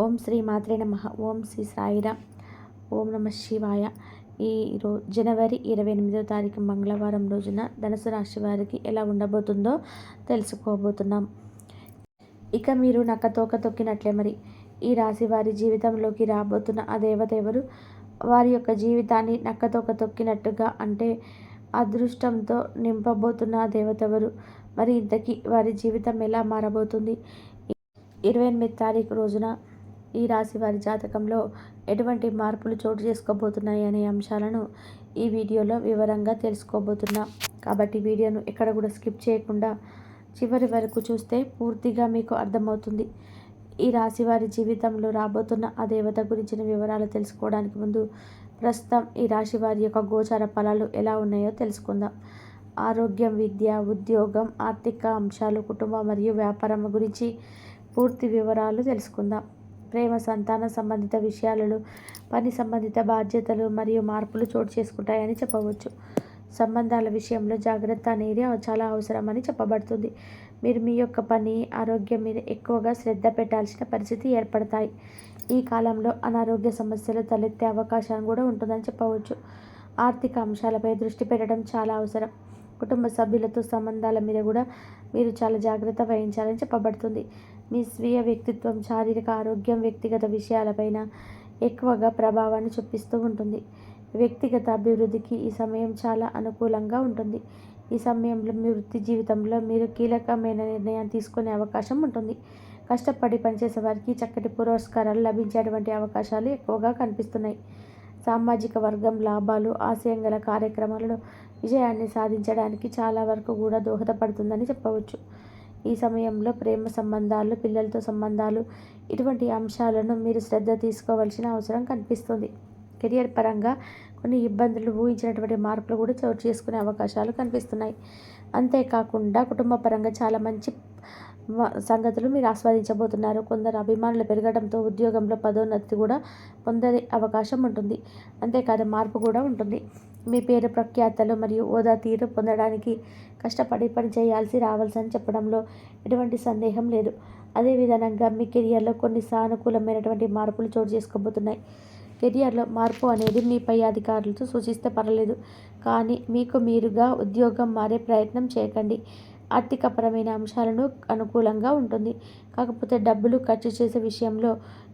ఓం శ్రీ మాత్రే నమ. ఓం శ్రీ సాయిరా ఓం నమ శివాయ. ఈ రో జనవరి ఇరవై ఎనిమిదో తారీఖు మంగళవారం రోజున ధనుసు రాశి వారికి ఎలా ఉండబోతుందో తెలుసుకోబోతున్నాం. ఇక మీరు నక్క తోక తొక్కినట్లే మరి. ఈ రాశి వారి జీవితంలోకి రాబోతున్న ఆ దేవత ఎవరు వారి యొక్క జీవితాన్ని నక్కతోక తొక్కినట్టుగా అంటే అదృష్టంతో నింపబోతున్న ఆ దేవత ఎవరు మరి ఇంతకీ వారి జీవితం ఎలా మారబోతుంది? ఇరవై ఎనిమిది తారీఖు రోజున ఈ రాశి వారి జాతకంలో ఎటువంటి మార్పులు చోటు చేసుకోబోతున్నాయి అనే అంశాలను ఈ వీడియోలో వివరంగా తెలుసుకోబోతున్నాం. కాబట్టి వీడియోను ఎక్కడ కూడా స్కిప్ చేయకుండా చివరి వరకు చూస్తే పూర్తిగా మీకు అర్థమవుతుంది. ఈ రాశి వారి జీవితంలో రాబోతున్న ఆ దేవత గురించిన వివరాలు తెలుసుకోవడానికి ముందు ప్రస్తుతం ఈ రాశి వారి యొక్క గోచార ఫలాలు ఎలా ఉన్నాయో తెలుసుకుందాం. ఆరోగ్యం విద్య ఉద్యోగం ఆర్థిక అంశాలు కుటుంబ మరియు వ్యాపారం గురించి పూర్తి వివరాలు తెలుసుకుందాం. ప్రేమ సంతాన సంబంధిత విషయాలలో పని సంబంధిత బాధ్యతలు మరియు మార్పులు చోటు చేసుకుంటాయని చెప్పవచ్చు. సంబంధాల విషయంలో జాగ్రత్త అనేది చాలా అవసరమని చెప్పబడుతుంది. మీరు మీ యొక్క పని ఆరోగ్యం మీద ఎక్కువగా శ్రద్ధ పెట్టాల్సిన పరిస్థితి ఏర్పడతాయి. ఈ కాలంలో అనారోగ్య సమస్యలు తలెత్తే అవకాశం కూడా ఉంటుందని చెప్పవచ్చు. ఆర్థిక అంశాలపై దృష్టి పెట్టడం చాలా అవసరం. కుటుంబ సభ్యులతో సంబంధాల మీద కూడా మీరు చాలా జాగ్రత్త వహించాలని చెప్పబడుతుంది. మీ స్వీయ వ్యక్తిత్వం శారీరక ఆరోగ్యం వ్యక్తిగత విషయాలపైన ఎక్కువగా ప్రభావాన్ని చూపిస్తూ ఉంటుంది. వ్యక్తిగత అభివృద్ధికి ఈ సమయం చాలా అనుకూలంగా ఉంటుంది. ఈ సమయంలో మీ వృత్తి జీవితంలో మీరు కీలకమైన నిర్ణయం తీసుకునే అవకాశం ఉంటుంది. కష్టపడి పనిచేసే వారికి చక్కటి పురస్కారాలు లభించేటువంటి అవకాశాలు ఎక్కువగా కనిపిస్తున్నాయి. సామాజిక వర్గం లాభాలు ఆశయం గల కార్యక్రమాలలో విజయాన్ని సాధించడానికి చాలా వరకు కూడా దోహదపడుతుందని చెప్పవచ్చు. ఈ సమయంలో ప్రేమ సంబంధాలు పిల్లలతో సంబంధాలు ఇటువంటి అంశాలను మీరు శ్రద్ధ తీసుకోవాల్సిన అవసరం కనిపిస్తుంది. కెరియర్ పరంగా కొన్ని ఇబ్బందులు ఊహించినటువంటి మార్పులు కూడా చోటు చేసుకునే అవకాశాలు కనిపిస్తున్నాయి. అంతేకాకుండా కుటుంబ పరంగా చాలా మంచి సంగతులు మీరు ఆస్వాదించబోతున్నారు. కొందరు అభిమానులు పెరగడంతో ఉద్యోగంలో పదోన్నతి కూడా పొందే అవకాశం ఉంటుంది. అంతేకాదు మార్పు కూడా ఉంటుంది. మీ పేరు ప్రఖ్యాతలు మరియు హోదా తీరు పొందడానికి కష్టపడి పని చేయాల్సి రావాల్సి చెప్పడంలో ఎటువంటి సందేహం లేదు. అదేవిధంగా మీ కెరియర్లో కొన్ని సానుకూలమైనటువంటి మార్పులు చోటు చేసుకోబోతున్నాయి. కెరియర్లో మార్పు అనేది మీ పై అధికారులతో సూచిస్తే పర్వాలేదు కానీ మీకు మీరుగా ఉద్యోగం మారే ప్రయత్నం చేయకండి. ఆర్థికపరమైన అంశాలను అనుకూలంగా ఉంటుంది. కాకపోతే డబ్బులు ఖర్చు చేసే విషయంలో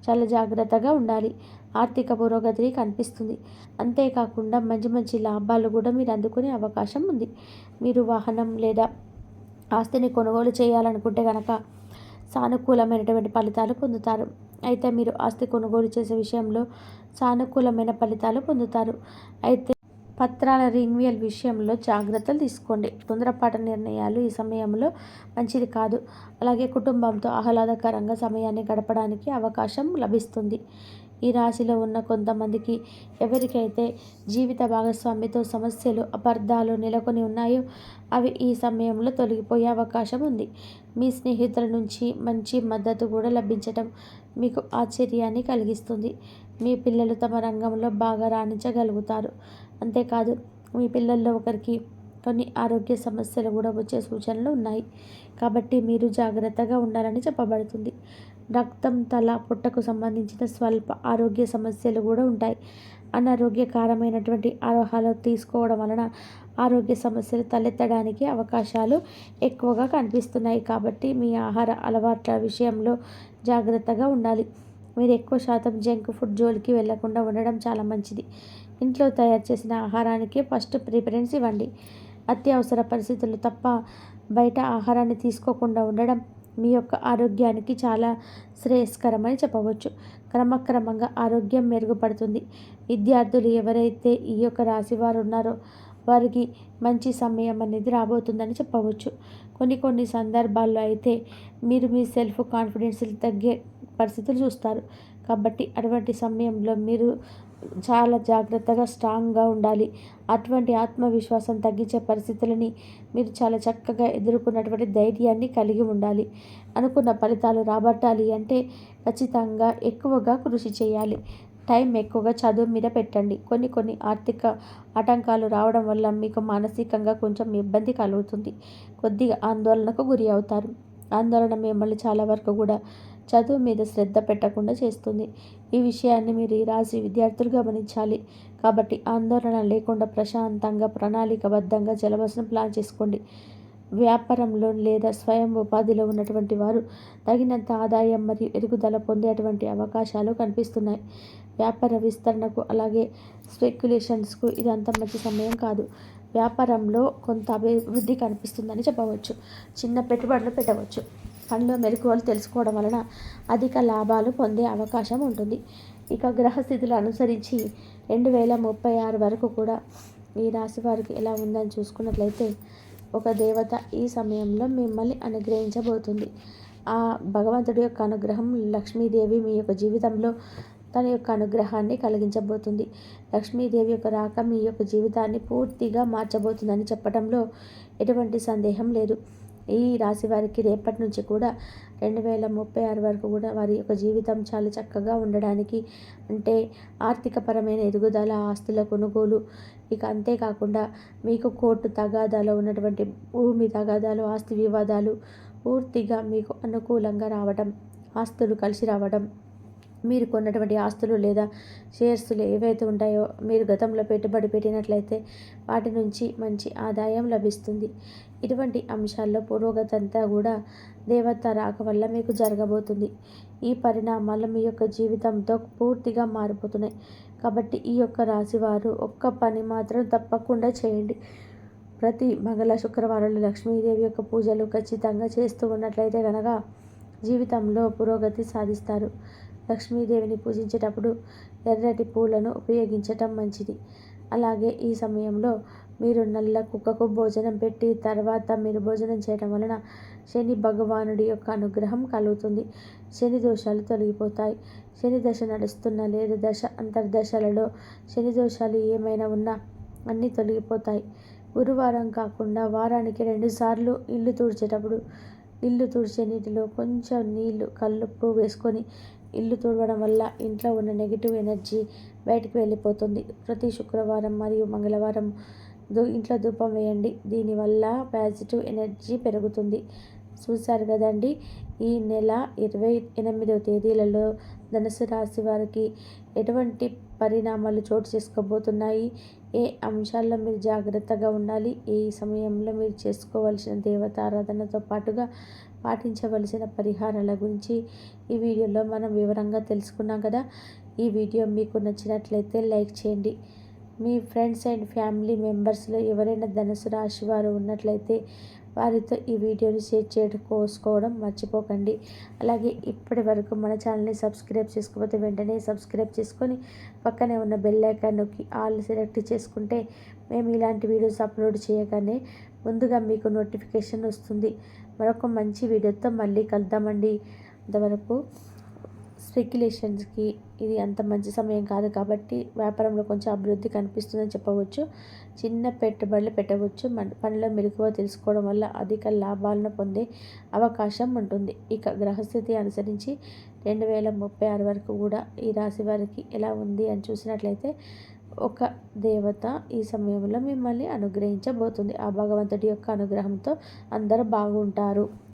చాలా జాగ్రత్తగా ఉండాలి. ఆర్థిక పురోగతిని కనిపిస్తుంది. అంతేకాకుండా మంచి మంచి లాభాలు కూడా మీరు అందుకునే అవకాశం ఉంది. మీరు వాహనం లేదా ఆస్తిని కొనుగోలు చేయాలనుకుంటే కనుక సానుకూలమైనటువంటి ఫలితాలు పొందుతారు. అయితే మీరు ఆస్తి కొనుగోలు చేసే విషయంలో సానుకూలమైన ఫలితాలు పొందుతారు. అయితే పత్రాల రిన్యూయల్ విషయంలో జాగ్రత్తలు తీసుకోండి. తొందరపాటు నిర్ణయాలు ఈ సమయంలో మంచిది కాదు. అలాగే కుటుంబంతో ఆహ్లాదకరంగా సమయాన్ని గడపడానికి అవకాశం లభిస్తుంది. ఈ రాశిలో ఉన్న కొంతమందికి ఎవరికైతే జీవిత భాగస్వామితో సమస్యలు అపార్థాలు నెలకొని ఉన్నాయో అవి ఈ సమయంలో తొలగిపోయే అవకాశం ఉంది. మీ స్నేహితుల నుంచి మంచి మద్దతు కూడా లభించటం మీకు ఆశ్చర్యాన్ని కలిగిస్తుంది. మీ పిల్లలు తమ రంగంలో బాగా రాణించగలుగుతారు. అంతేకాదు మీ పిల్లల్లో ఒకరికి కొన్ని ఆరోగ్య సమస్యలు కూడా వచ్చే సూచనలు ఉన్నాయి. కాబట్టి మీరు జాగ్రత్తగా ఉండాలని చెప్పబడుతుంది. రక్తం తల పుట్టకు సంబంధించిన స్వల్ప ఆరోగ్య సమస్యలు కూడా ఉంటాయి. అనారోగ్యకరమైనటువంటి ఆహారాలు తీసుకోవడం వలన ఆరోగ్య సమస్యలు తలెత్తడానికి అవకాశాలు ఎక్కువగా కనిపిస్తున్నాయి. కాబట్టి మీ ఆహార అలవాట్ల విషయంలో జాగ్రత్తగా ఉండాలి. మీరు ఎక్కువ శాతం జంక్ ఫుడ్ జోలికి వెళ్ళకుండా ఉండడం చాలా మంచిది. ఇంట్లో తయారు చేసిన ఆహారానికి ఫస్ట్ ప్రిఫరెన్స్ ఇవ్వండి. అత్యవసర పరిస్థితులు తప్ప బయట ఆహారాన్ని తీసుకోకుండా ఉండడం మీ యొక్క ఆరోగ్యానికి చాలా శ్రేయస్కరమని చెప్పవచ్చు. క్రమక్రమంగా ఆరోగ్యం మెరుగుపడుతుంది. విద్యార్థులు ఎవరైతే ఈ యొక్క రాశి వారు ఉన్నారో వారికి మంచి సమయం అనేది రాబోతుందని చెప్పవచ్చు. కొన్ని కొన్ని సందర్భాల్లో అయితే మీరు మీ సెల్ఫ్ కాన్ఫిడెన్స్ తగ్గే పరిస్థితులు చూస్తారు. కాబట్టి అటువంటి సమయంలో మీరు చాలా జాగ్రత్తగా స్ట్రాంగ్గా ఉండాలి. అటువంటి ఆత్మవిశ్వాసం తగ్గించే పరిస్థితులని మీరు చాలా చక్కగా ఎదుర్కొన్నటువంటి ధైర్యాన్ని కలిగి ఉండాలి. అనుకున్న ఫలితాలు రాబట్టాలి అంటే ఖచ్చితంగా ఎక్కువగా కృషి చేయాలి. టైం ఎక్కువగా చదువు మీద పెట్టండి. కొన్ని కొన్ని ఆర్థిక ఆటంకాలు రావడం వల్ల మీకు మానసికంగా కొంచెం ఇబ్బంది కలుగుతుంది. కొద్దిగా ఆందోళనకు గురి అవుతారు. ఆందోళన మిమ్మల్ని చాలా వరకు కూడా చదువు మీద శ్రద్ధ పెట్టకుండా చేస్తుంది. ఈ విషయాన్ని మీరు ఈ రాశి విద్యార్థులు గమనించాలి. కాబట్టి ఆందోళన లేకుండా ప్రశాంతంగా ప్రణాళికబద్ధంగా జలబస్ను ప్లాన్ చేసుకోండి. వ్యాపారంలో లేదా స్వయం ఉపాధిలో ఉన్నటువంటి వారు తగినంత ఆదాయం మరియు ఎదుగుదల పొందేటువంటి అవకాశాలు కనిపిస్తున్నాయి. వ్యాపార విస్తరణకు అలాగే స్పెక్యులేషన్స్కు ఇదంతా మంచి సమయం కాదు. వ్యాపారంలో కొంత అభివృద్ధి కనిపిస్తుందని చెప్పవచ్చు. చిన్న పెట్టుబడులు పెట్టవచ్చు. పనిలో మెలకువలు తెలుసుకోవడం వలన అధిక లాభాలు పొందే అవకాశం ఉంటుంది. ఇక గ్రహస్థితులు అనుసరించి రెండు వేల ముప్పై ఆరు వరకు కూడా ఈ రాశి వారికి ఎలా ఉందని చూసుకున్నట్లయితే ఒక దేవత ఈ సమయంలో మిమ్మల్ని అనుగ్రహించబోతుంది. ఆ భగవంతుడి యొక్క అనుగ్రహం లక్ష్మీదేవి మీ యొక్క జీవితంలో తన యొక్క అనుగ్రహాన్ని కలిగించబోతుంది. లక్ష్మీదేవి యొక్క రాక మీ యొక్క జీవితాన్ని పూర్తిగా మార్చబోతుందని చెప్పడంలో ఎటువంటి సందేహం లేదు. ఈ రాశి వారికి రేపటి నుంచి కూడా రెండు వేల ముప్పై ఆరు వరకు కూడా వారి యొక్క జీవితం చాలా చక్కగా ఉండడానికి అంటే ఆర్థికపరమైన ఎదుగుదల ఆస్తుల కొనుగోలు ఇక అంతేకాకుండా మీకు కోర్టు తగాదాలో ఉన్నటువంటి భూమి తగాదాలు ఆస్తి వివాదాలు పూర్తిగా మీకు అనుకూలంగా రావడం ఆస్తులు కలిసి రావడం మీరు కొన్నటువంటి ఆస్తులు లేదా షేర్స్లు ఏవైతే ఉంటాయో మీరు గతంలో పెట్టుబడి పెట్టినట్లయితే వాటి నుంచి మంచి ఆదాయం లభిస్తుంది. ఇటువంటి అంశాల్లో పురోగతి అంతా కూడా దేవత రాక వల్ల మీకు జరగబోతుంది. ఈ పరిణామాలు మీ యొక్క జీవితంతో పూర్తిగా మారిపోతున్నాయి. కాబట్టి ఈ యొక్క రాశివారు ఒక్క పని మాత్రం తప్పకుండా చేయండి. ప్రతి మంగళ శుక్రవారంలో లక్ష్మీదేవి యొక్క పూజలు ఖచ్చితంగా చేస్తూ ఉన్నట్లయితే కనుక జీవితంలో పురోగతి సాధిస్తారు. లక్ష్మీదేవిని పూజించేటప్పుడు ఎర్రటి పూలను ఉపయోగించటం మంచిది. అలాగే ఈ సమయంలో మీరు నల్ల కుక్కకు భోజనం పెట్టి తర్వాత మీరు భోజనం చేయడం వలన శని భగవానుడి యొక్క అనుగ్రహం కలుగుతుంది. శని దోషాలు తొలగిపోతాయి. శని దశ నడుస్తున్న లేదా దశ అంతర్దశలలో శని దోషాలు ఏమైనా ఉన్నా అన్నీ తొలగిపోతాయి. గురువారం కాకుండా వారానికి రెండుసార్లు ఇల్లు తుడిచేటప్పుడు ఇల్లు తుడిచే నీటిలో కొంచెం నీళ్ళు కల్లుప్పు వేసుకొని ఇల్లు తుడవడం వల్ల ఇంట్లో ఉన్న నెగిటివ్ ఎనర్జీ బయటకు వెళ్ళిపోతుంది. ప్రతి శుక్రవారం మరియు మంగళవారం దు ఇంట్లో ధూపం వేయండి. దీనివల్ల పాజిటివ్ ఎనర్జీ పెరుగుతుంది. చూశారు కదండి? ఈ నెల ఇరవై ఎనిమిదవ తేదీలలో ధనుసు రాశి వారికి ఎటువంటి పరిణామాలు చోటు చేసుకోబోతున్నాయి? ఏ అంశాల్లో మీరు జాగ్రత్తగా ఉండాలి? ఏ సమయంలో మీరు చేసుకోవాల్సిన దేవత ఆరాధనతో పాటుగా పాటించవలసిన పరిహారాల గురించి ఈ వీడియోలో మనం వివరంగా తెలుసుకున్నాం కదా. ఈ వీడియో మీకు నచ్చినట్లయితే లైక్ చేయండి. మీ ఫ్రెండ్స్ అండ్ ఫ్యామిలీ మెంబర్స్లో ఎవరైనా ధనుసు రాశి వారు ఉన్నట్లయితే వారితో ఈ వీడియోని షేర్ చేయడం మర్చిపోకండి. అలాగే ఇప్పటి వరకు మన ఛానల్ని సబ్స్క్రైబ్ చేసుకోకపోతే వెంటనే సబ్స్క్రైబ్ చేసుకొని పక్కనే ఉన్న బెల్ ఐకాన్ నొక్కి ఆల్ సెలెక్ట్ చేసుకుంటే మేము ఇలాంటి వీడియోస్ అప్లోడ్ చేయగానే ముందుగా మీకు నోటిఫికేషన్ వస్తుంది. మరొక మంచి వీడియోతో మళ్ళీ కలుద్దామండి. అంతవరకు స్పెక్యులేషన్స్కి ఇది అంత మంచి సమయం కాదు కాబట్టి వ్యాపారంలో కొంచెం అభివృద్ధి కనిపిస్తుందని చెప్పవచ్చు. చిన్న పెట్టుబడులు పెట్టవచ్చు. పనిలో మెలకువ తెలుసుకోవడం వల్ల అధిక లాభాలను పొందే అవకాశం ఉంటుంది. ఇక గ్రహస్థితి అనుసరించి రెండు వేల ముప్పై ఆరు వరకు కూడా ఈ రాశి వారికి ఎలా ఉంది అని చూసినట్లయితే ఒక దేవత ఈ సమయంలో మిమ్మల్ని అనుగ్రహించబోతుంది. ఆ భగవంతుడి యొక్క అనుగ్రహంతో అందరూ బాగుంటారు.